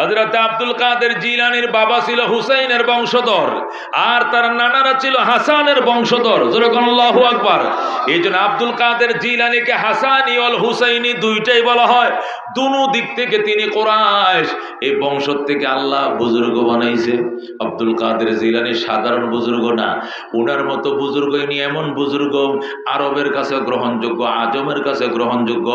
হজরত আব্দুল কাদের জিলানির বাবা ছিল হুসাইনের বংশধর আর তার নানারা ছিল হাসানের বংশধর। যেরকম আল্লাহু আকবার। এই জন্য আব্দুল কাদের জিলানিকে হাসানি অল হুসাইনি দুইটাই বলা হয়। দুনো দিক থেকে তিনি কোরআশ এই বংশ থেকে আল্লাহ বুজুর্গ বানাইছে। আব্দুল কাদের জিলানি সাধারণ বুজুর্গ না। ওনার মতো বুজুর্গ ইনি এমন বুজুর্গ, আরবের কাছে গ্রহণযোগ্য, আজমের কাছে গ্রহণযোগ্য,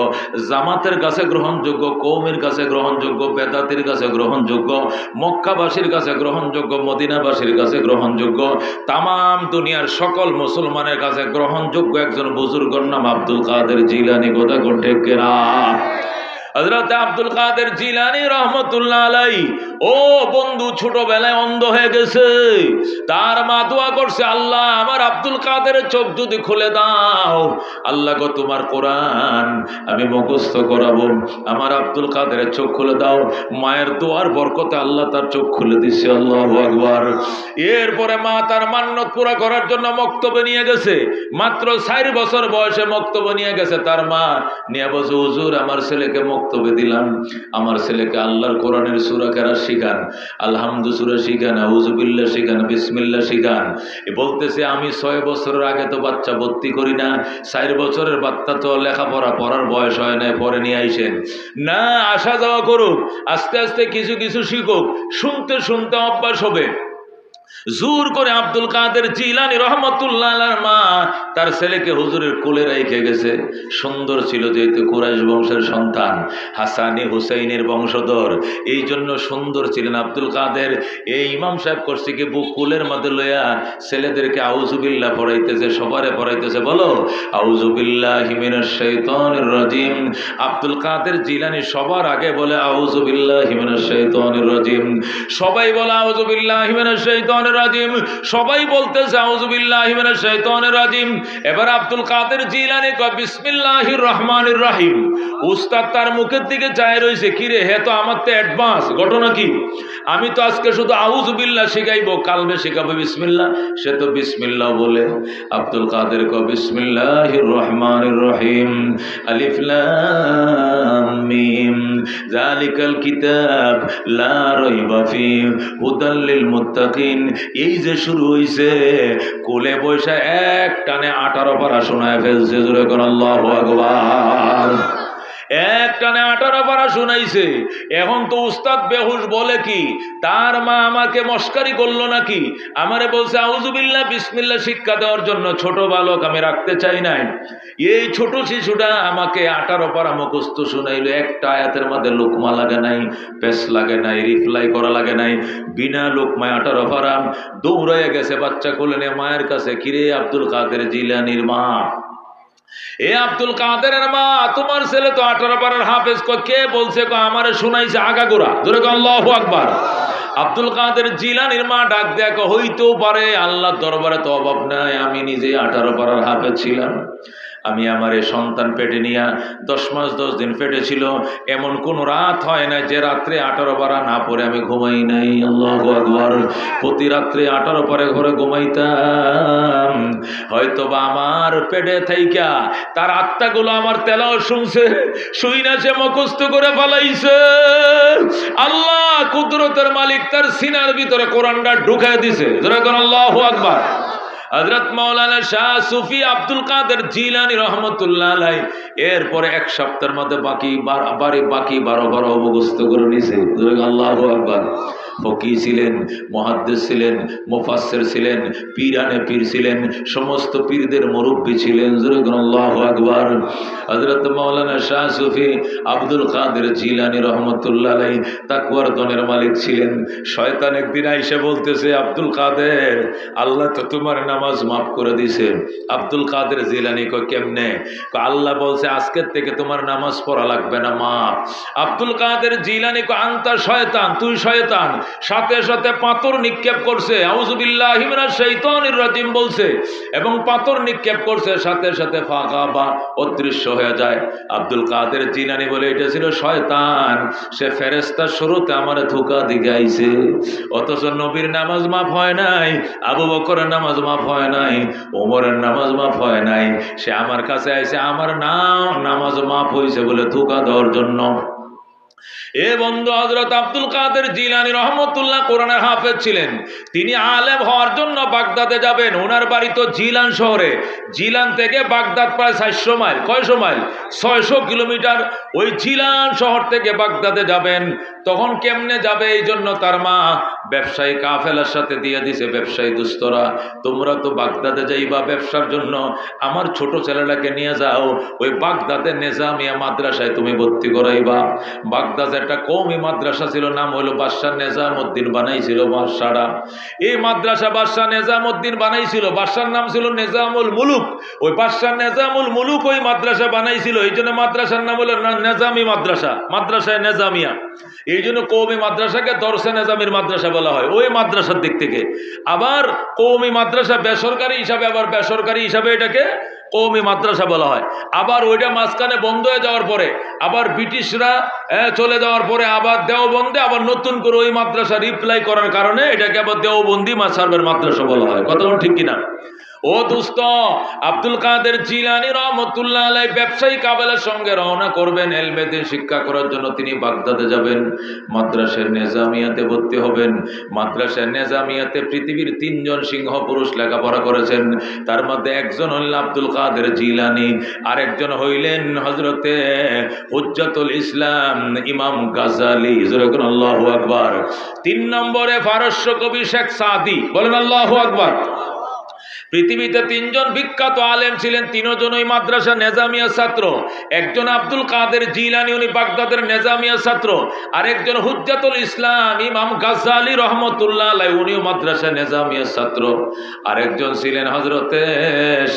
জামাতের কাছে গ্রহণযোগ্য কৌমের কাছে গ্রহণযোগ্য, বেদাতির কাছে গ্রহণযোগ্য, মক্কাবাসীর কাছে গ্রহণযোগ্য, মদিনাবাসীর কাছে গ্রহণযোগ্য তাম দুনিয়ার সকল মুসলমানের কাছে গ্রহণযোগ্য একজন বুজুর্গর নাম আব্দুল কাদের জিলানি। গোদা গোটে কেরা হজরত আব্দুল কাদের জিলানি রহমতুল্লাহ আলাই ও বন্ধু ছোটবেলায় অন্ধ হয়ে গেছে। তার মা দোয়া করছে, আল্লাহ, আমার আব্দুল কাদের চোখ যদি খুলে দাও, আল্লাহ গো, তোমার কোরআন আমি মুখস্থ করাবো। আমার আব্দুল কাদের চোখ খুলে দাও। মায়ের দোয়ার বরকতে আল্লাহ তার চোখ খুলে দিচ্ছে, আল্লাহ আকবার। এরপরে মা তার মান্যত পুরা করার জন্য মক্তব্য নিয়ে গেছে। মাত্র চার বছর বয়সে মক্তব্য নিয়ে গেছে। তার মা, নিয়ে বসে, হুজুর, আমার ছেলেকে মক্তব্য দিলাম। আমার ছেলেকে আল্লাহর কোরআনের সুরা কেরা শিখান। আলহামদু সুরা শিখান আউজুবিল্লা শিখান বিসমিল্লা শিখান। বলতেছে, আমি ছয় বছরের আগে তো বাচ্চা ভর্তি করি না। চার বছরের বাচ্চা তো লেখাপড়া পড়ার বয়স হয় না পরে নিয়ে আইসেন। না, আসা যাওয়া করুক, আস্তে আস্তে কিছু কিছু শিখুক। শুনতে শুনতে অভ্যাস হবে। জোর করে আব্দুল কাদের জিলানি রহমতুল্লাহ মা, তার ছেলেকে হুজুরের কোলে রেখে গেছে। সুন্দর ছিল যেহেতু কুরাইশ বংশের সন্তান, হাসানি হুসাইনের বংশধর। এই জন্য সুন্দর ছিলেন আব্দুল কাদের। এই ইমাম সাহেব করছে বুক কুলের মধ্যে লইয়া ছেলেদেরকে আউজুবিল্লাহ পড়াইতেছে, সবারে পড়াইতেছে। বলো আউজুবিল্লাহ হিমিনের শৈতনের রাজিম। আব্দুল কাদের জিলানি সবার আগে বলে আউজুবিল্লাহ হিমিনের শৈতনের রাজিম। সবাই বলে আউজুবিল্লাহ হিমিনের শৈতনের সবাই বলতেছে এবার আব্দুল কাদের জিলানি কয়, বিসমিল্লাহির রহমানির রাহিম। উস্তাদ তার মুখের দিকে চায় রয়েছে কিরে, হে তো আমার তো অ্যাডভান্স ঘটনা কি? আমি তো আজকে শুধু আউজুবিল্লাহ শিখাইবো কালবে শিখাবো বিসমিল্লাহ। সে তো বিসমিল্লাহ বলে। আব্দুল কাদের ক বিসমিল্লাহির রহমানির রহিম। আলিফ মিম। জালিকাল কিতাব, লা রাইবা ফি হুদাল লিল মুত্তাকিন। এই যে শুরু হইছে, কোলে বৈশা এক টানে আঠারো পারা শোনায় ফেলছে, জোরে কোন আল্লাহু আকবার। এক টানে আঠারো পারা শুনাইছে। এখন তো উস্তাদ বেহুশ বলে কি, তার মা আমাকে মস্কারি করল নাকি? আমারে বলছে আউজুবিল্লাহ বিসমিল্লা শিক্ষা দেওয়ার জন্য ছোট বালক আমি রাখতে চাই নাই। এই ছোট শিশুটা আমাকে আঠারো পারা মুখস্থ শুনাইলো। একটা আয়াতের মধ্যে লোকমা লাগে নাই, পেস লাগে নাই, রিপ্লাই করা লাগে নাই। বিনা লোকমায় আঠারো পারা দৌড়াইয়া গেছে, বাচ্চা কোলে মায়ের কাছে, কিরে আব্দুল কাদের জিলানির মা? এ আব্দুল কাদেরের মা, তোমার ছেলে তো আঠারো পারের হাফেজ কে বলছে কো আমারে শুনাইছে আগাগোড়া। ধরে আল্লাহ আকবার। আব্দুল কাদের জিলানির মা ডাক দেখ হইতেও পারে আল্লাহ দরবারে তো অভাব নাই, আমি নিজে আঠারো পারার হাফেজ ছিলাম। আমি আমার এই সন্তান পেটে নিয়া দশ মাস দশ দিন পেটে ছিল, এমন কোন রাত হয় না যে রাত্রে আঠারো পারা না পরে আমি ঘুমাই নাই। আল্লাহ প্রতি রাত্রে আঠারো পরে ঘরে ঘুমাইতাম। হয়তো বা আমার পেটে থাইকা তার আত্মাগুলো আমার তেলাও শুনছে শুই না সে মুখস্থ করে ফেলাইছে। আল্লাহ কুদরতের মালিক তার সিনার ভিতরে কোরআনটা ঢুকাই দিছে। যেরকম আল্লাহ আকবার। হজরত মৌলানা শাহ সুফি আব্দুল কাদের জিলানি রহমতুল্লাহ আলাই এরপরে এক সপ্তাহের মধ্যে বাকি বার- বাকি বারো বারো অবগস্ত করে নিছে। আল্লাহ আকবার। ফকি ছিলেন মহাদ্দেশ ছিলেন, মুফাসসির ছিলেন, পীরানে পীর ছিলেন, সমস্ত পীরদের মুরব্বী ছিলেন। আল্লাহ হজরত মৌলানা শাহ সুফি আব্দুল কাদের জিলানি রহমতুল্লাহ তাকুয়ার দনের মালিক ছিলেন। শয়তান একদিন আইসে বলতেছে, আব্দুল কাদের, আল্লাহ তো তোমার নামাজ মাফ করে দিছে আব্দুল কাদের জিলানি কয়, কেমনে? আল্লাহ বলছে, আজকের থেকে তোমার নামাজ পড়া লাগবে না, মা। আব্দুল কাদের জিলানি কয়, আন্তা শয়তান, তুই শয়তান সাথে সাথে পাথর নিক্ষেপ করছে। আউজুবিল্লাহ হিমরা রাজিম বলছে। এবং পাথর নিক্ষেপ করছে, সাথে সাথে ফাঁকা বা অদৃশ্য হয়ে যায়। আব্দুল কাদের জিলানি বলে, এটা ছিল শয়তান। সে ফেরেস্তার শুরুতে আমার ধোকা দিকে আইছে অথচ নবীর নামাজ মাফ হয় নাই, আবু বকরের নামাজ মাফ হয় নাই, ওমরের নামাজ মাফ হয় নাই। সে আমার কাছে আইসে আমার নাম নামাজ মাফ হয়েছে বলে ধোকা দেওয়ার জন্য। এ বন্ধু হজরত আব্দুল কাদের জিলানি রহমতুল্লাহ কোরআনের হাফেজ ছিলেন। তিনি আলেম হওয়ার জন্য বাগদাদে যাবেন। ওনার বাড়ি তো জিলান শহরে। জিলান থেকে বাগদাদ প্রায় সাতশো মাইল। কয়শো মাইল? ছয়শো কিলোমিটার ওই জিলান শহর থেকে বাগদাদে যাবেন। তখন কেমনে যাবে? এই জন্য তার মা ব্যবসায়ী কাফেলার সাথে দিয়ে দিছে ব্যবসায়ী দুস্তরা, তোমরা তো বাগদাদে যাইবা ব্যবসার জন্য। আমার ছোট ছেলেটাকে নিয়ে যাও, ওই বাগদাদের নেজামিয়া মাদ্রাসায় তুমি ভর্তি করাইবা। বাগদাদ একটা কমই মাদ্রাসা ছিল, নাম হলো বাদশাহ নেজাম উদ্দিন বানাইছিল বাদশারা এই মাদ্রাসা বাদশাহ নেজাম উদ্দিন বানাইছিল বাদশার নাম ছিল নেজামুল মুলুক। ওই বাদশাহ নেজামুল মুলুক ওই মাদ্রাসা বানাইছিল, এই জন্য মাদ্রাসার নাম হলো নেজামি মাদ্রাসা, মাদ্রাসায় নেজামিয়া। এই জন্য কৌমি মাদ্রাসাকে দর্শে নেজামির মাদ্রাসা বলা হয়, ওই মাদ্রাসার দিক থেকে। আবার কৌমি মাদ্রাসা বেসরকারি হিসাবে, আবার বেসরকারি হিসাবে এটাকে কৌমি মাদ্রাসা বলা হয়। আবার ওইটা মাঝখানে বন্ধ হয়ে যাওয়ার পরে, আবার ব্রিটিশরা চলে যাওয়ার পরে আবার দেওবন্দে আবার নতুন করে ওই মাদ্রাসা রিপ্লাই করার কারণে এটাকে আবার দেওবন্দি মাসারবের মাদ্রাসা বলা হয়। কথা ঠিক কিনা? ও দোস্ত, আব্দুল কাদের জিলানি রহমতুল্লাহ আলাই ব্যবসায়ী কাবেলার সঙ্গে রওনা করবেন এলমেদের শিক্ষা করার জন্য তিনি বাগদাদে যাবেন, মাদ্রাসার নেজামিয়াতে ভর্তি হবেন, মাদ্রাসার নেজামিয়াতে পৃথিবীর তিনজন সিংহ পুরুষ লেখাপড়া করেছেন, তার মধ্যে একজন হইলেন আব্দুল কাদের জিলানি, আরেকজন হইলেন হজরতে হুজ্জাতুল ইসলাম ইমাম গাজালি যেরকম আল্লাহ আকবার। তিন নম্বরে ফারস্য কবি শেখ সাদি, বলেন আল্লাহ আকবার। পৃথিবীতে তিনজন বিখ্যাত আলেম ছিলেন তিনজনই মাদ্রাসা নেজামিয়া ছাত্র। একজন আব্দুল কাদের জিলানি, উনি বাগদাদের নেজামিয়া ছাত্র। আরেকজন হুজ্জাতুল ইসলাম, ইমাম গাজ্জালি রহমতুল্লাহ আলাই উনিও মাদ্রাসা নেজামিয়া ছাত্র। আরেকজন ছিলেন হজরতে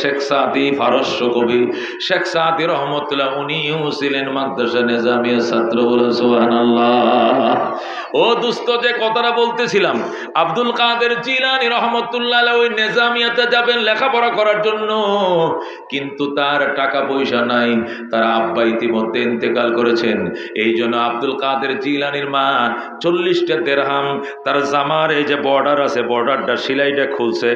শেখ সাদি ফারস্য কবি শেখ সাদি রহমতুল্লাহ, উনিও ছিলেন মাদ্রাসা নেজামিয়া ছাত্র বলে সুবহানাল্লাহ। ও দুস্থ যে কথাটা বলতেছিলাম, আব্দুল কাদের জিলানি রহমতুল্লাহ ওই নেজামিয়াতে যাবেন লেখাপড়া করার জন্য। কিন্তু তার টাকা পয়সা নাই। তার আব্বা ইতিমধ্যে ইন্তেকাল করেছেন। এই জন্য আব্দুল কাদের জিলানির মা চল্লিশটা দেড়হাম। তার জামার এই যে বর্ডার আছে বর্ডারটা সিলাইটা খুলছে।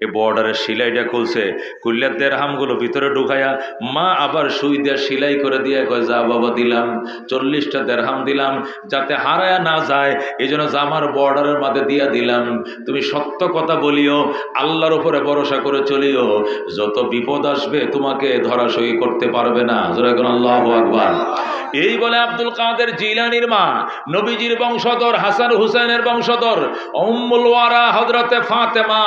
এই বর্ডারের সিলাইটা খুলছে। খুললে দেড়হামগুলো ভিতরে ঢুকাইয়া মা আবার সুই দিয়ে সিলাই করে দিয়ে কয়, যা বাবা, দিলাম। চল্লিশটা দেড়হাম দিলাম। যাতে হারায়া না যায়। এই জন্য জামার বর্ডারের মাঝে দিয়া দিলাম। তুমি সত্য কথা বলিও। আল্লাহর উপরে ভরসা করে চলিও। যত বিপদ আসবে তোমাকে ধরাশয়ী করতে পারবে না। আকবার। এই বলে আব্দুল কাদের জিলানির মা, নবীজির বংশধর, হাসান হুসেনের বংশধর, উম্মুল ওয়ারা, হযরতে ফাতেমা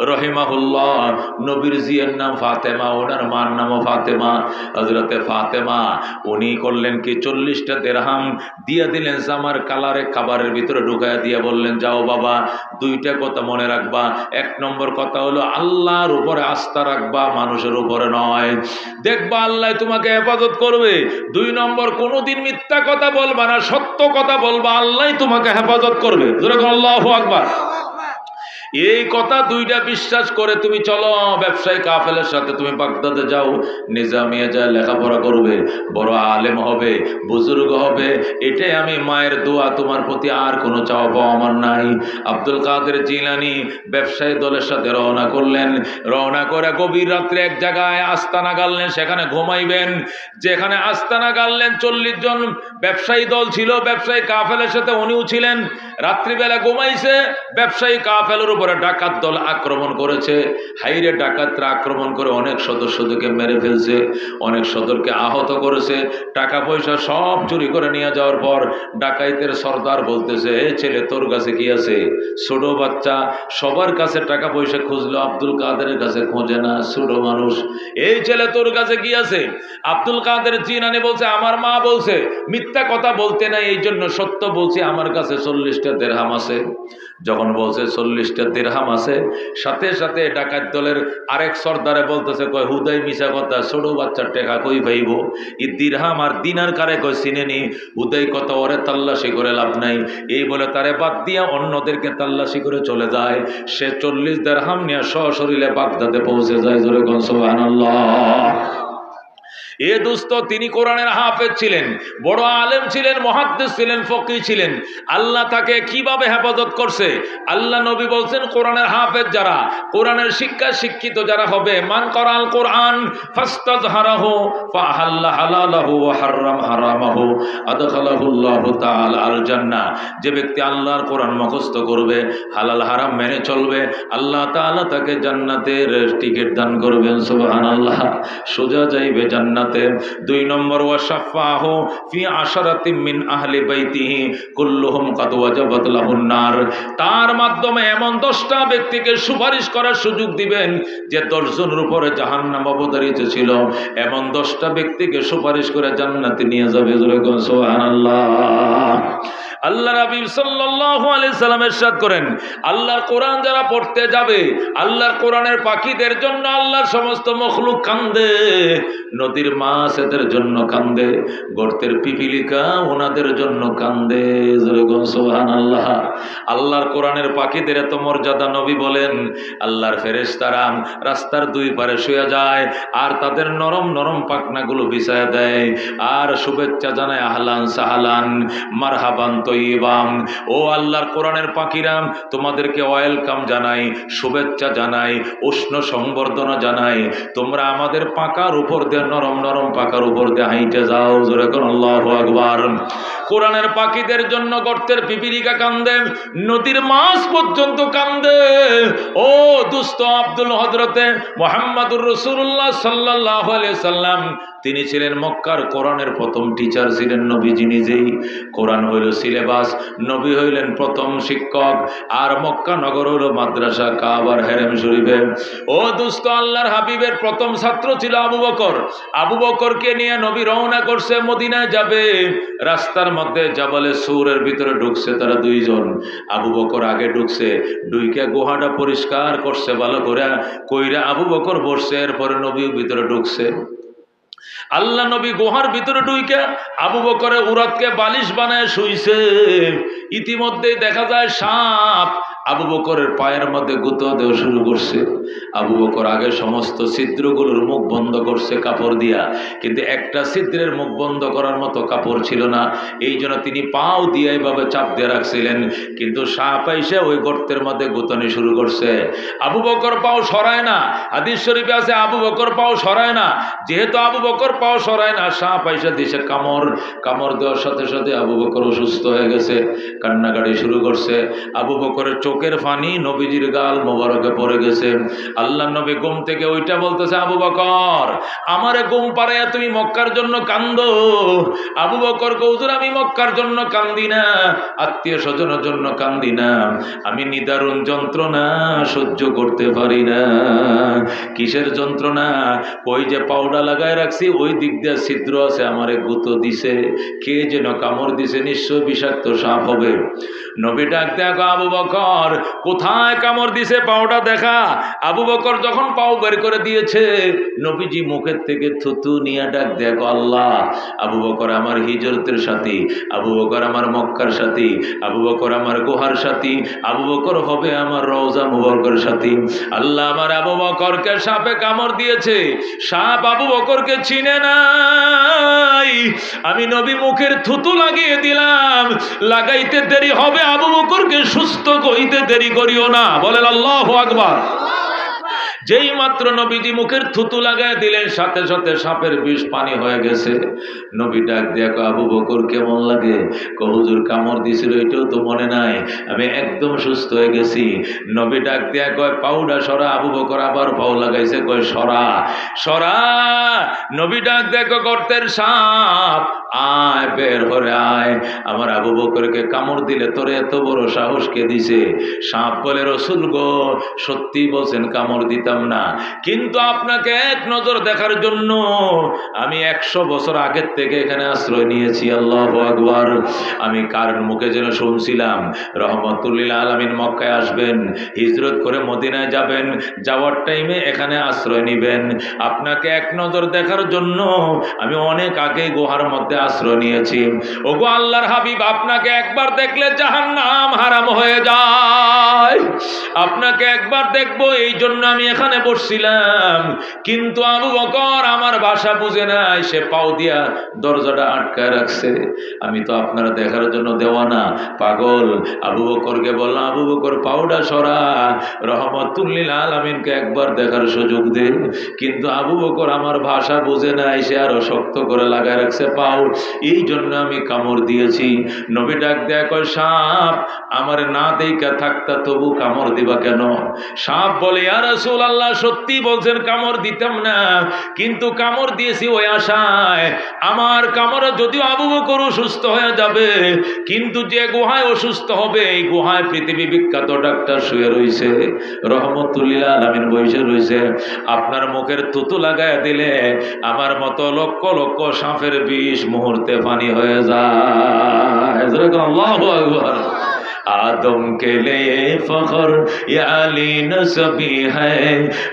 রহিমাহুল্লাহ, নবীর জিয়ের নাম ফাতেমা, ওনার মার নামও ফাতেমা। হযরতে ফাতেমা, উনি করলেন কি, চল্লিশটা দেরহাম দিয়ে দিলেন জামার কালারে খাবারের ভিতরে ঢুকায় দিয়ে বললেন, যাও বাবা, দুইটা কথা মনে রাখবা। এক নম্বর কথা হলো আল্লাহর উপরে আস্থা রাখবা মানুষের উপরে নয়। দেখবা আল্লাহ তোমাকে হেফাজত করবে। দুই নম্বর, কোনোদিন মিথ্যা কথা বলবা না, সত্য কথা বলবা, আল্লাহ তোমাকে হেফাজত করবে। যেরকম আল্লাহ আকবার। এই কথা দুইটা বিশ্বাস করে তুমি চলো ব্যবসায়ী কাফেলের সাথে তুমি বাগদাদে যাও, নিজামিয়া যা লেখাপড়া করবে, বড় আলেম হবে, বুজুর্গ হবে। এটাই আমি মায়ের দোয়া, তোমার প্রতি আর কোনো চাওয়া পাওয়া আমার নাই। আব্দুল কাদের জিলানি ব্যবসায়ী দলের সাথে রওনা করলেন। রওনা করে গভীর রাত্রে এক জায়গায় আস্তানা গাললেন সেখানে ঘুমাইবেন। যেখানে আস্তানা গাললেন চল্লিশ জন ব্যবসায়ী দল ছিল, ব্যবসায়ী কাফেলের সাথে উনিও ছিলেন। রাত্রিবেলা ঘুমাইছে, ব্যবসায়ী কাফেলের উপরে ডাকাত দল আক্রমণ করেছে। হাইরে ডাকাতরা আক্রমণ করে অনেক সদস্যদেরকে মেরে ফেলছে, অনেক সদরকে আহত করেছে। টাকা পয়সা সব চুরি করে নিয়ে যাওয়ার পর ডাকাইতের সর্দার বলতেছে, এ ছেলে, তোর কাছে কি আছে? ছোট বাচ্চা, সবার কাছে টাকা পয়সা খুঁজলো, আব্দুল কাদেরের কাছে খোঁজে না, ছোট মানুষ। এই ছেলে, তোর কাছে কি আছে? আব্দুল কাদের জিনানি বলছে, আমার মা বলছে, মিথ্যা কথা বলতে নাই এই জন্য সত্য বলছি, আমার কাছে চল্লিশটা দেড়হাম আছে। যখন বলছে, চল্লিশটা দেড়হাম আছে। সাথে সাথে ডাকাত দলের আরেক সর্দারে বলতেছে, কয়, হুদাই মিশা কথা, ছোট বাচ্চার টেকা কই পাইব? ই দিরহাম আর দিনার কারে কয় চিনে নি? হুদাই কথা ওরে তাল্লাশি করে লাভ নাই। এই বলে তারে বাদ দিয়া অন্যদেরকে তাল্লাশি করে চলে যায়। সে চল্লিশ দেড়হাম নিয়ে সশরীরে বাগদাদে পৌঁছে যায়, জোরে গনসবাহ এ দুস্থ তিনি কোরআনের হাফেজ ছিলেন, বড় আলেম ছিলেন, মহাদ্দেশ ছিলেন ফকি ছিলেন। আল্লাহ তাকে কীভাবে হেফাজত করছে? আল্লাহ নবী বলছেন, কোরআনের হাফেজ যারা, কোরআনের শিক্ষা শিক্ষিত যারা হবে, মান করাল কোরআন তাআলা আল যে ব্যক্তি আল্লাহর কোরআন মুখস্থ করবে, হালাল হারাম মেনে চলবে, আল্লাহ তাকে জান্নাতের টিকিট দান করবেন সোজা যাইবে জান্নাতে দুই নম্বর, ওয়াশাফাহু ফি আশারাতিম মিন আহলি বাইতিহি, কুল্লুহুম কাদ ওয়াজাবাত লাহুন নার। তার মাধ্যমে এমন দশটা ব্যক্তিকে সুপারিশ করার সুযোগ দিবেন যে দশজনের উপরে জাহান্নাম অবতারিত ছিল। এমন দশটা ব্যক্তিকে সুপারিশ করে জান্নাতে নিয়ে যাবে সুবহানাল্লাহ। আল্লাহ রাবি সাল্লাল্লাহু আলাইহি সাল্লাম ইরশাদ করেন, আল্লাহর কোরআন যারা পড়তে যাবে, আল্লাহর কোরআনের পাখিদের জন্য আল্লাহর সমস্ত মখলুক কান্দে। নদীর মাছ এদের জন্য কান্দে, গর্তের পিপিলিকা ওনাদের জন্য কান্দে। সুবহানাল্লাহ। আল্লাহর কোরআনের পাখিদের এত মর্যাদা নবী বলেন, আল্লাহর ফেরেশতারা রাস্তার দুই পারে শুয়ে যায়, আর তাদের নরম নরম পাখনাগুলো বিছায় দেয়। আর শুভেচ্ছা জানায় আহলান সাহালান, মারহাবান তৈবাম ও আল্লাহর কোরআনের পাখিরাম তোমাদেরকে ওয়েলকাম জানাই, শুভেচ্ছা জানাই, উষ্ণ সংবর্ধনা জানাই। তোমরা আমাদের পাকার উপর দিয়ে নরম নরম পাকার উপর দিয়ে হাইটে যাও, জোরে কোন আল্লাহ কোরআনের পাখিদের জন্য গর্তের পিপিলিকা কান্দে, নদীর মাস পর্যন্ত কান্দে। ও দুস্থ আব্দুল হজরতে মোহাম্মদুর রসুল্লাহ সাল্লাহ সাল্লাম তিনি ছিলেন মক্কার কোরআনের প্রথম টিচার ছিলেন নবীজি নিজেই। কোরআন হইল সিলেবাস নবী হইলেন প্রথম শিক্ষক, আর মক্কা নগর হইল মাদ্রাসা, কাবার হেরেম শরীফে। ও দুস্থ আল্লাহর হাবিবের প্রথম ছাত্র ছিল আবু বকর। আবু বকরকে নিয়ে নবী রওনা করছে, মদিনায় যাবে। রাস্তার মধ্যে জাবালে সুরের ভিতরে ঢুকছে তারা দুইজন। আবু বকর আগে ঢুকছে ডুইকে গুহাটা পরিষ্কার করছে, ভালো করে কইরা আবু বকর বসছে, এরপরে নবীও ভিতরে ঢুকছে। আল্লাহ নবী গুহার ভিতরে ঢুইকে আবু বকরে উরাতকে বালিশ বানায় শুইছে। ইতিমধ্যে দেখা যায় সাপ আবু বকরের পায়ের মধ্যে গুঁতো দেওয়া শুরু করছে। আবু বকর আগে সমস্ত ছিদ্রগুলোর মুখ বন্ধ করছে কাপড় দিয়া, কিন্তু একটা ছিদ্রের মুখ বন্ধ করার মতো কাপড় ছিল না। এই জন্য তিনি পাও দিয়ে এইভাবে চাপ দিয়ে রাখছিলেন, কিন্তু সাপ এসে ওই গর্তের মধ্যে গুতনি শুরু করছে। আবু বকর পাও সরায় না। হাদিস শরীফে আছে, আবু বকর পাও সরায় না। যেহেতু আবু বকর পাও সরায় না, সাপ এসে দিছে কামড়। কামড় দেওয়ার সাথে সাথে আবু বকর অসুস্থ হয়ে গেছে, কান্নাকাটি শুরু করছে। আবু বকরের চোখের পানি নবীজির গাল মোবারকে পড়ে গেছে। আল্লাহ নবী ঘুম থেকে ওইটা বলতেছে, আবু বকর, আমারে ঘুম পাড়াইয়া তুমি মক্কার জন্য কান্দো। আবু বকর কৌজুর আমি মক্কার জন্য কান্দি না, আত্মীয় স্বজনের জন্য কান্দি না। আমি নিদারুণ যন্ত্রণা সহ্য করতে পারি না। কিসের যন্ত্রণা? ওই যে পাউডার লাগায় রাখছি, ওই দিক দিয়ে ছিদ্র আছে, আমারে গুঁতো দিছে। কে যেন কামড় দিছে, নিশ্চয় বিষাক্ত সাপ হবে। নবী ডাক দেখো আবু বকর কোথায় কামড় দিছে পাউডার দেখা। আবু বকর যখন পাও বের করে দিয়েছে, নবীজি মুখের থেকে থুতু নিয়ে ডাক দেখো আল্লাহ, আবু বকর আমার হিজরতের সাথী, আবু বকর আমার মক্কার সাথী, আবু বকর আমার গুহার সাথী, আবু বকর হবে আমার রওজা মুবারকের সাথী। আল্লাহ আমার আবু বকরকে সাপে কামড় দিয়েছে। সাপ আবু বকরকে চিনে নাই। আমি নবী মুখের থুতু লাগিয়ে দিলাম। লাগাইতে দেরি হবে, আবু বকরকে সুস্থ কইতে দেরি করিও না। বলেন আল্লাহ আকবার। যেই মাত্র নবীজি মুখের থুতু লাগায় দিলেন, সাথে সাথে সাপের বিষ পানি হয়ে গেছে। নবী ডাক দেখো আবু বকর, কেমন লাগে? কহুজুর কামড় দিছিল, এটাও তো মনে নাই। আমি একদম সুস্থ হয়ে গেছি। নবী ডাক দেয়া কয় পাউডা সরা। আবু বকর আবার পাও লাগাইছে, কয়, সরা সরা। নবী ডাক দেখো গর্তের সাপ, আয়, বের হরে আয়। আমার আবু বকরকে কামড় দিলে তোরে এত বড় সাহসকে দিছে? সাপ বলে, রসুল গো সত্যি বলছেন কামড় দিতাম না। কিন্তু আপনাকে এক নজর দেখার জন্য আমি একশো বছর আগের থেকে এখানে আশ্রয় নিয়েছি, আল্লাহ আকবার। আমি কার মুখে যেন শুনছিলাম? রহমতুল্লিল আলমিন মক্কায় আসবেন, হিজরত করে মদিনায় যাবেন, যাওয়ার টাইমে এখানে আশ্রয় নিবেন। আপনাকে এক নজর দেখার জন্য আমি অনেক আগে গুহার মধ্যে আশ্রয় নিয়েছি। ওগো আল্লাহর হাবিব, আপনাকে একবার দেখলে জাহান্নাম হারাম হয়ে যায়। আপনাকে একবার দেখব এই জন্য আমি এখানে বসছিলাম, কিন্তু আবু বকর আমার ভাষা বুঝে নাই, সে পাও দিয়া দরজাটা আটকায় রাখছে। আমি তো আপনারা দেখার জন্য দেওয়া না পাগল। আবু বকরকে বললাম, আবু বকর পাউডা সরা, রহমতুল্লিল আলমিনকে একবার দেখার সুযোগ দে। কিন্তু আবু বকর আমার ভাষা বুঝে নাই, সে আরও শক্ত করে লাগায় রাখছে পাও। এই জন্য আমি কামড় দিয়েছি। নবী ডাক দেয়া কয়, সাপ, আমার না দেখা থাকতা তবু কামড় দিবা কেন? সাপ বলে আর রাসূল আল্লাহ সত্যি বলছেন, কামড় দিতাম না, কিন্তু কামড় দিয়েছি ওই আশায়। আমার কামড়ে যদিও আবু বকর অসুস্থ হয়ে যাবে, কিন্তু যে গুহায় অসুস্থ হবে, এই গুহায় পৃথিবী বিখ্যাত ডাক্তার শুয়ে রয়েছে। রহমতুল্লিল আলমিন বসে রয়েছে। আপনার মুখের তুতু লাগায় দিলে আমার মতো লক্ষ লক্ষ সাপের বিষ মুহূর্তে পানি হয়ে যায়। आदम के लिए फखर ये अली नसबी है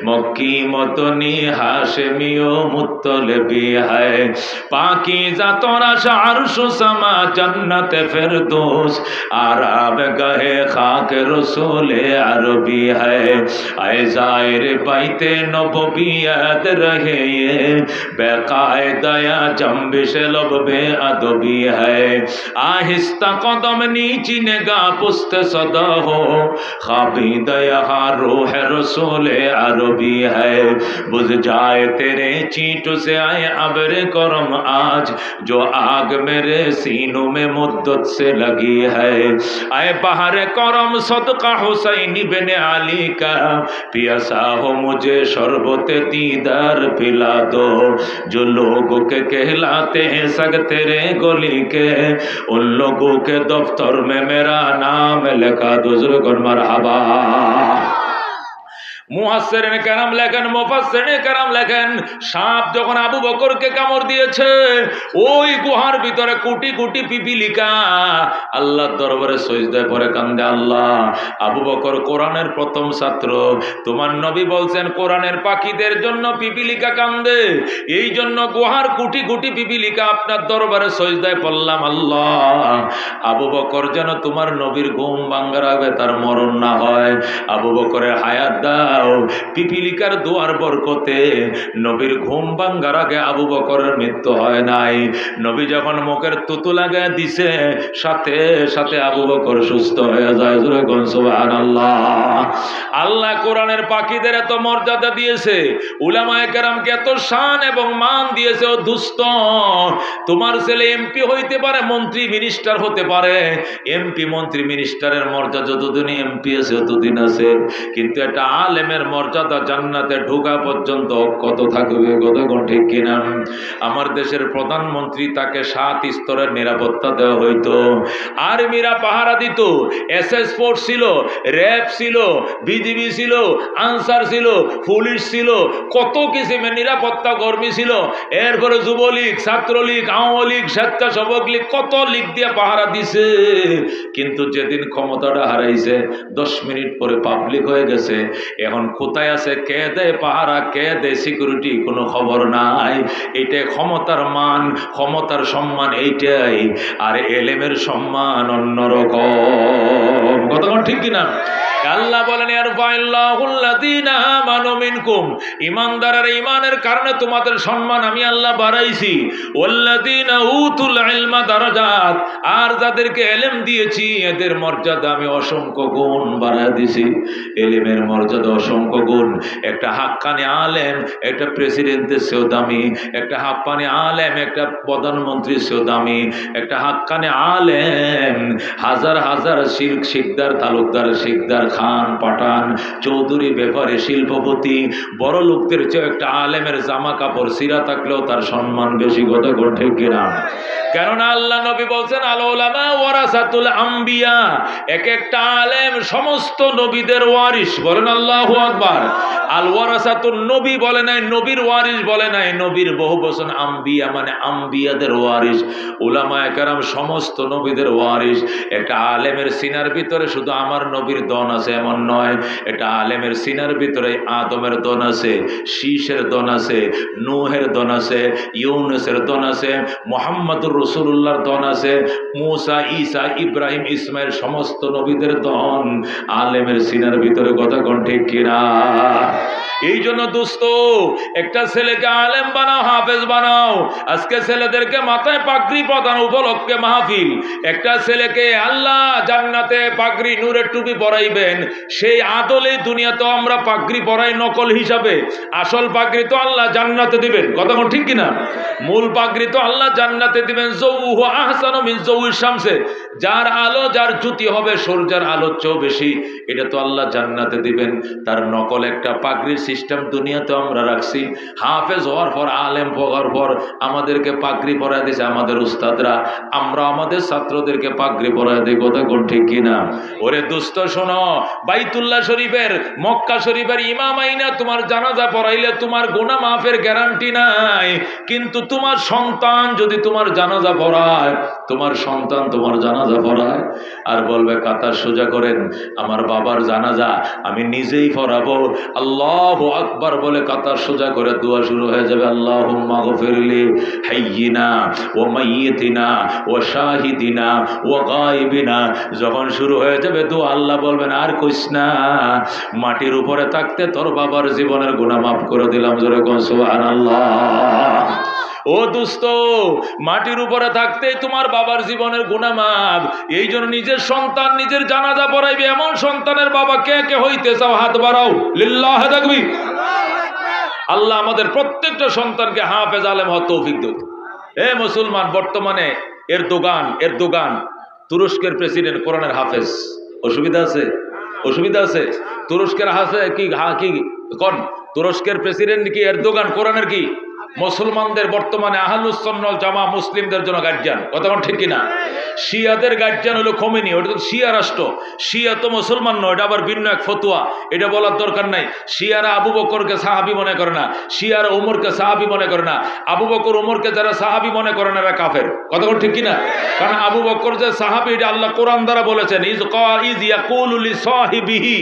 मक्की मतनी हाशमियो मुत्तलबी है पाकी जातोरा शारश समा जन्नत फिरदौस आराम गहे खाक रसूल अरबी है आए जाहिर बैते नबवियत रहे ये बेकायदया जम्बिश लब बे अदबी है आहिस्ता कदम नीची निगाह पुस्त सदा हो। खाबिद यहाँ रूह रसूल अरबी है। बुझ जाए तेरे चीट से आए अबर करम आज। जो आग मेरे सीनों में मुद्दत से लगी है। आए बाहर करम सदका हुसैन बिन अली का। पियासा हो मुझे शरबत दीदार पिला दो। जो लोगों के कहलाते हैं सग तेरे गोली के। उन लोगों के दफ्तर में मेरा नाम नाम लिखा बुज़ुर्ग मरहबा। মুহাসসিরিন কারাম লেখেন, মুফাসসিরিন কারাম লেখেন, সাপ যখন আবু বকরকে কামড় দিয়েছে, ওই গুহার ভিতরে কোটি কোটি পিপিলিকা। আল্লাহর দরবারে সজদায় পরে কান্দে, আল্লাহ, আবু বকর কোরআনের প্রথম ছাত্র। তোমার নবী বলছেন, কোরআনের পাখিদের জন্য পিপিলিকা কান্দে। এই জন্য গুহার কোটি কোটি পিপিলিকা আপনার দরবারে সজদায় পড়লাম, আল্লাহ। আবু বকর যেন তোমার নবীর ঘুম ভাঙ্গার আগে তার মরণ না হয়। আবু বকরের হায়াত দাও। পিপিলিকার দোয়ার বরকতে নবীর ঘুম ভাঙ্গার আগে আবু বকরের মৃত্যু হয় নাই। নবী যখন মুখের তুতু লাগা দিছে, সাথে সাথে আবু বকর সুস্থ হয়ে যায়। আল্লাহ কোরআনের পাখিদের এত মর্যাদা দিয়েছে, উলামায়ে কেরামকে এত শান এবং মান দিয়েছে, ও দুস্থ তোমার ছেলে এমপি হইতে পারে, মন্ত্রী মিনিস্টার হতে পারে। এমপি, মন্ত্রী, মিনিস্টারের মর্যাদা যতদিন এমপি আছে, ততদিন আছে। কিন্তু একটা আলেমের মর্যাদা জান্নাতে ঢোকা পর্যন্ত কত থাকবে কতক্ষণ ঠিক কিনা? আমার দেশের প্রধানমন্ত্রী তাকে সাত স্তরের নিরাপত্তা দেওয়া হইতো। আর্মিরা পাহারা দিত, এসএস ফোর্স ছিল, র্যাব ছিল, বিজিবি ছিল, আনসার ছিল, পুলিশ ছিল, কত কিসিমের নিরাপত্তা কর্মী ছিল। এরপরে যুবলীগ, ছাত্রলীগ, আওয়ামী লীগ, স্বেচ্ছাসেবক লীগ, কত লীগ দিয়ে পাহারা দিছে। কিন্তু যেদিন ক্ষমতাটা হারাইছে, দশ মিনিট পরে পাবলিক হয়ে গেছে। এখন কোথায় আছে? কে দেয় পাহারা কে দেয় সিকিউরিটি কোনো খবর নাই। এটা ক্ষমতার মান, ক্ষমতার সম্মান এইটাই। আর এলেমের সম্মান অন্যরকম। কতক্ষণ ঠিক কিনা? আল্লাহ বলেন ঈমানদারের ঈমানের কারণে তোমাদের সম্মান আমি আল্লাহ বাড়াইছি। দারাজাত। আর যাদেরকে এলেম দিয়েছি, এদের মর্যাদা আমি অসংখ্য গুণ বাড়ায় দিছি। এলেমের মর্যাদা অসংখ্য গুণ একটা হাক্কানি আলেম, একটা প্রেসিডেন্টের সেও দামি। একটা হাক্কানি আলেম, একটা প্রধানমন্ত্রীর সেও দামি। একটা হাক্কানি আলেম, হাজার হাজার শিল্ক শিকদার, তালুকদার, শিকদার খান, পাঠান, চৌধুরী, ব্যাপারে, শিল্পপতি। বড় লোকদের চেয়ে একটা আলেমের জামা কাপড়, সিরা থাকলেও তার সম্মান বেশি গত ঘটে কিনা? কেননা আল্লাহ নবী বলছেন আলোলামা ওয়ারাসাতুল আম্বিয়া। এক একটা আলেম সমস্ত নবীদের ওয়ারিস বলেন আল্লাহু আকবার। আল ওয়ারাসাতুল নবী বলে নাই, নবীর ওয়ারিস বলে নাই, নবীর আম্বিয়া মানে আম্বিয়াদের ওয়ারিস উলামায়ে কেরাম সমস্ত নবীদের ওয়ারিস একটা আলেমের সিনার ভিতরে শুধু আমার নবীর দন আছে, এমন নয় এটা আলেমের সিনার ভিতরে আদমের দন আছে, শীষের দন আছে, নুহের দন আছে, ইউনুসের দন আছে, মোহাম্মদুর রসুল্লাহর দন আছে, মুসা, ঈসা, ইব্রাহিম, ইসমাইল, সমস্ত নবীদের দন। আলেমের সিনার ভিতরে কথা ঠিক কিনা এই জন্য দোস্ত, একটা ছেলেকে আলেম বানাও, হাফেজ বানাও। আজকে ছেলেদেরকে মাথায় পাগড়ি প্রদান উপলক্ষে মাহফিল। একটা ছেলেকে আল্লাহ জান্নাতে পাগড়ি নূরের টুপি পরাইবেন। সেই আদলে দুনিয়া তো আমরা পাগড়ি পরাই নকল হিসাবে। আসল পাগড়ি তো আল্লাহ জান্নাতে দিবেন। কথা ঠিক কিনা? মূল পাগড়ি তো আল্লাহ জান্নাতে দিবেন। জৌহু আহসানু মিন জৌই শামসে। যার আলো, যার জ্যোতি হবে, সূর্যের আলোর চেয়েও বেশি। এটা তো আল্লাহ জান্নাতে দিবেন। তার নকল একটা পাগড়ির সিস্টেম দুনিয়াতে আমরা রাখছি। হাফেজ হওয়ার পর, আলেম হওয়ার পর আমাদেরকে পাগড়ি পরায় দিয়েছে আমাদের উস্তাদরা। আমরা আমাদের ছাত্রদেরকে পাগড়ি পরায় দিই, কথা কোন ঠিক কিনা ওরে দুস্থ শোনো, বাইতুল্লাহ শরীফের, মক্কা শরীফের ইমাম আইনা তোমার জানাজা পড়াইলে তোমার গোনা মাফের গ্যারান্টি নাই। কিন্তু তোমার সন্তান যদি তোমার জানাজা পড়ায়, তোমার সন্তান তোমার জানাজা পড়ায়। আর বলবে, কাতার সোজা করেন, আমার বাবার জানাজা আমি নিজেই পড়াবো। আল্লাহ আকবার বলে কাতার সোজা করে দোয়া শুরু হয়ে যাবে আল্লাহ মাগফিরলি হাইয়িনা ও মাইয়িতিনা ও শাহিদিনা ও গাইবিনা যখন শুরু হয়ে যাবে দোয়া, আল্লাহ বলবেন, আর কইস না, মাটির উপরে থাকতে তোর বাবার জীবনের গুনাহ মাফ করে দিলাম। জোরে কোন, সুবহানাল্লাহ। ও দুস্ত মাটির উপরে থাকতে তোমার বাবার জীবনের গুণামাপ। এই জন্য নিজের সন্তান নিজের জানাজা পড়াইবে, এমন সন্তানের বাবা কে কে হইতে চাও হাত বাড়াও। লিল্লাহ দেখবি আল্লাহ আমাদের প্রত্যেকটা সন্তানকে হাফেজ আলেম হওয়ার তৌফিক এ মুসলমান, বর্তমানে এর দোকান এর দোকান, তুরস্কের প্রেসিডেন্ট, কোরআনের হাফেজ। অসুবিধা আছে? অসুবিধা আছে? তুরস্কের হাফে কি, হা, কি, কোন? তুরস্কের প্রেসিডেন্ট কি, এর দোকান, কোরআনের কি? মুসলমানদের বর্তমানে আহলুসন্নল জামা মুসলিমদের জন্য গার্জিয়ান। কথা ঠিক কিনা? শিয়াদের গার্জিয়ান হলো খমেনি, ওটা তো শিয়া রাষ্ট্র। শিয়া তো মুসলমান নয়, এটা আবার ভিন্ন এক ফতুয়া। এটা বলার দরকার নাই। শিয়ারা আবু বকরকে সাহাবি মনে করে না, শিয়ারা উমরকে সাহাবি মনে করে না। আবু বকর উমরকে যারা সাহাবি মনে করে না, এরা কাফের। কথা ঠিক কিনা? কারণ আবু বকর যে সাহাবি, এটা আল্লাহ কোরআন দ্বারা বলেছেন, ইজ ইজ ইয়াকুলু লি সাহিবিহি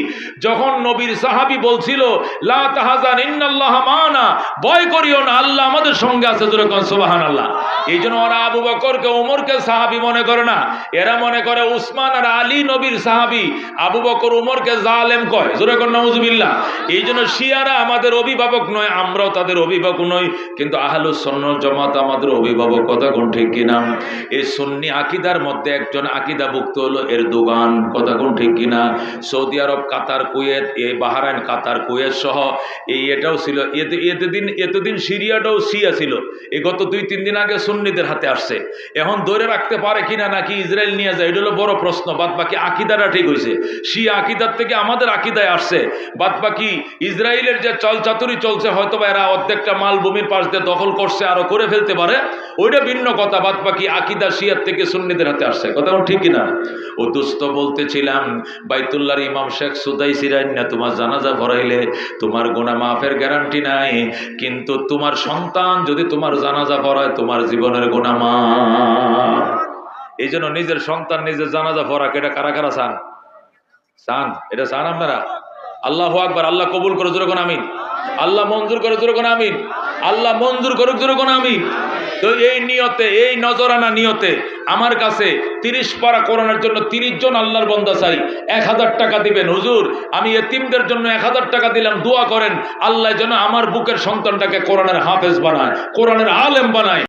যখন নবীর সাহাবি বলছিল, লা তাহাজান ইন্নাল্লাহ মানা ভয় করিও না, আল্লাহ আমাদের সঙ্গে আছে জোরে কোন সুবহানাল্লাহ। এই জন্য ওরা আবু বকরকে, উমরকে সাহাবি মনে করে না। এরা মনে করে উসমান আর আলী নবীর সাহাবি। আবু বকর, উমরকে জালেম কয়। জোরে কোন নাউজুবিল্লাহ। এই জন্য শিয়ারা আমাদের অভিভাবক নয়, আমরাও তাদের অভিভাবক নই। কিন্তু আহলুস সুন্নাহ জামাত আমাদের অভিভাবক, কথা কোন ঠিক কিনা? এই সুন্নি আকিদার মধ্যে একজন আকিদাভুক্ত হলো এর দোকান কথা কোন ঠিক কিনা? সৌদি আরব, কাতার, কুয়েত, এ বাহারাইন, কাতার, কুয়েত সহ। এই এটাও ছিল, এতে, এতদিন এতদিন সিরিয়াটাও সিয়া ছিল এই গত দুই, তিন দিন আগে সুন্নিদের হাতে আসছে। এখন ধরে রাখতে পারে কিনা নাকি ইসরায়েল নিয়ে যায়, এটা হলো বড় প্রশ্ন। বাদ বাকি আকিদাটা ঠিক হয়েছে শিয়া আকিদার থেকে আমাদের আকিদায় আসছে। বাদ বাকি ইসরায়েলের যে চল চাতুরি চলছে হয়তো বা এরা অর্ধেকটা মালভূমির পাশ দিয়ে দখল করছে, আরও করে ফেলতে পারে। ওইটা ভিন্ন কথা। বাদ বাকি আকিদা শিয়ার থেকে সুন্নিদের হাতে আসছে। কথা ঠিক কিনা? ও দুস্থ বলতেছিলাম, বাইতুল্লাহর ইমাম শেখ সুদাই সিরাইন না, তোমার জানাজা ভরাইলে তোমার গোনা মাফের গ্যারান্টি নাই। কিন্তু তোমার সন্তান যদি তোমার জানাজা পড়ায়, তোমার জীবনের গোনা মাফ। এই জন্য নিজের সন্তান, নিজের জানাজা ভরা এটা কারা কারা চান? চান। এটা চান আপনারা? আল্লাহ আকবার, আল্লাহ কবুল করে যেরকম আমিন। আল্লাহ মঞ্জুর করে যেরকম আমিন। আল্লাহ মঞ্জুর করুক যেরকম আমিন। তো এই নিয়তে, এই নজরানা নিয়তে আমার কাছে তিরিশ পারা কোরআনের জন্য তিরিশ জন আল্লাহর বন্দা চাই। এক হাজার টাকা দিবেন। হুজুর, আমি এতিমদের জন্য এক হাজার টাকা দিলাম, দোয়া করেন। আল্লাহ যেন আমার বুকের সন্তানটাকে কোরআনের হাফেজ বানায়, কোরআনের আলেম বানায়।